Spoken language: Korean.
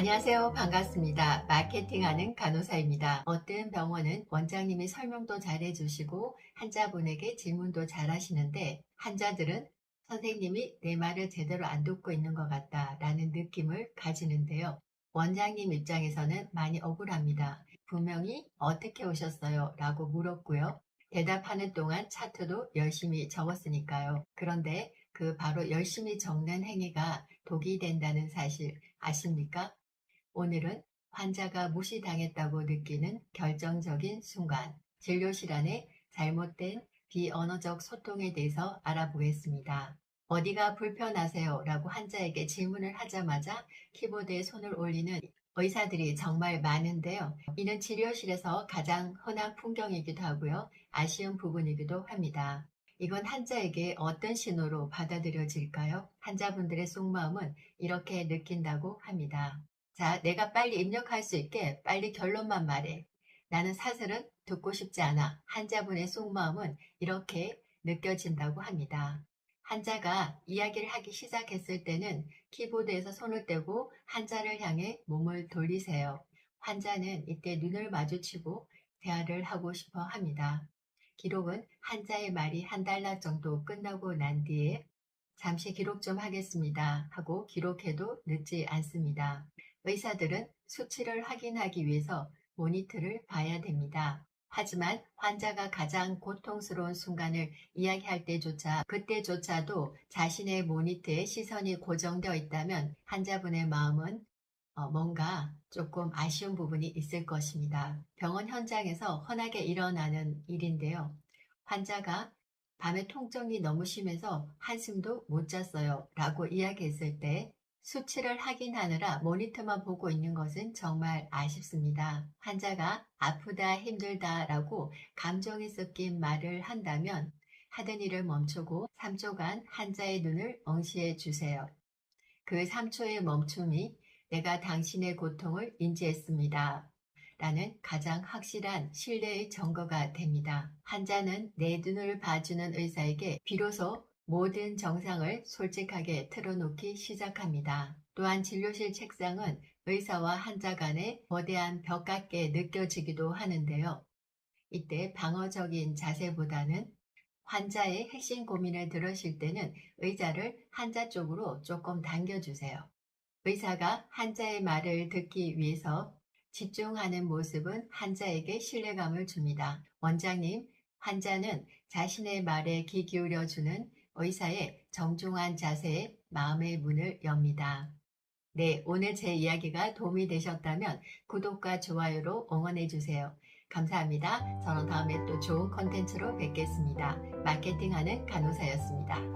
안녕하세요. 반갑습니다. 마케팅하는 간호사입니다. 어떤 병원은 원장님이 설명도 잘 해주시고 환자분에게 질문도 잘 하시는데 환자들은 선생님이 내 말을 제대로 안 듣고 있는 것 같다 라는 느낌을 가지는데요. 원장님 입장에서는 많이 억울합니다. 분명히 어떻게 오셨어요? 라고 물었고요. 대답하는 동안 차트도 열심히 적었으니까요. 그런데 그 바로 열심히 적는 행위가 독이 된다는 사실 아십니까? 오늘은 환자가 무시당했다고 느끼는 결정적인 순간, 진료실 안에 잘못된 비언어적 소통에 대해서 알아보겠습니다. 어디가 불편하세요? 라고 환자에게 질문을 하자마자 키보드에 손을 올리는 의사들이 정말 많은데요. 이는 치료실에서 가장 흔한 풍경이기도 하고요. 아쉬운 부분이기도 합니다. 이건 환자에게 어떤 신호로 받아들여질까요? 환자분들의 속마음은 이렇게 느낀다고 합니다. 자, 내가 빨리 입력할 수 있게 빨리 결론만 말해. 나는 사설은 듣고 싶지 않아. 환자분의 속마음은 이렇게 느껴진다고 합니다. 환자가 이야기를 하기 시작했을 때는 키보드에서 손을 떼고 환자를 향해 몸을 돌리세요. 환자는 이때 눈을 마주치고 대화를 하고 싶어 합니다. 기록은 환자의 말이 한 달러 정도 끝나고 난 뒤에 잠시 기록 좀 하겠습니다 하고 기록해도 늦지 않습니다. 의사들은 수치를 확인하기 위해서 모니터를 봐야 됩니다. 하지만 환자가 가장 고통스러운 순간을 이야기할 때조차 그때조차도 자신의 모니터에 시선이 고정되어 있다면 환자분의 마음은 어, 뭔가 조금 아쉬운 부분이 있을 것입니다. 병원 현장에서 흔하게 일어나는 일인데요. 환자가 밤에 통증이 너무 심해서 한숨도 못 잤어요 라고 이야기했을 때 수치를 확인하느라 모니터만 보고 있는 것은 정말 아쉽습니다. 환자가 아프다 힘들다 라고 감정이 섞인 말을 한다면 하던 일을 멈추고 3초간 환자의 눈을 응시해 주세요. 그 3초의 멈춤이 내가 당신의 고통을 인지했습니다. 라는 가장 확실한 신뢰의 증거가 됩니다. 환자는 내 눈을 봐주는 의사에게 비로소 모든 정상을 솔직하게 틀어놓기 시작합니다. 또한 진료실 책상은 의사와 환자 간의 거대한 벽 같게 느껴지기도 하는데요. 이때 방어적인 자세보다는 환자의 핵심 고민을 들으실 때는 의자를 환자 쪽으로 조금 당겨주세요. 의사가 환자의 말을 듣기 위해서 집중하는 모습은 환자에게 신뢰감을 줍니다. 원장님, 환자는 자신의 말에 귀 기울여주는 의사의 정중한 자세에 마음의 문을 엽니다. 네, 오늘 제 이야기가 도움이 되셨다면 구독과 좋아요로 응원해주세요. 감사합니다. 저는 다음에 또 좋은 컨텐츠로 뵙겠습니다. 마케팅하는 간호사였습니다.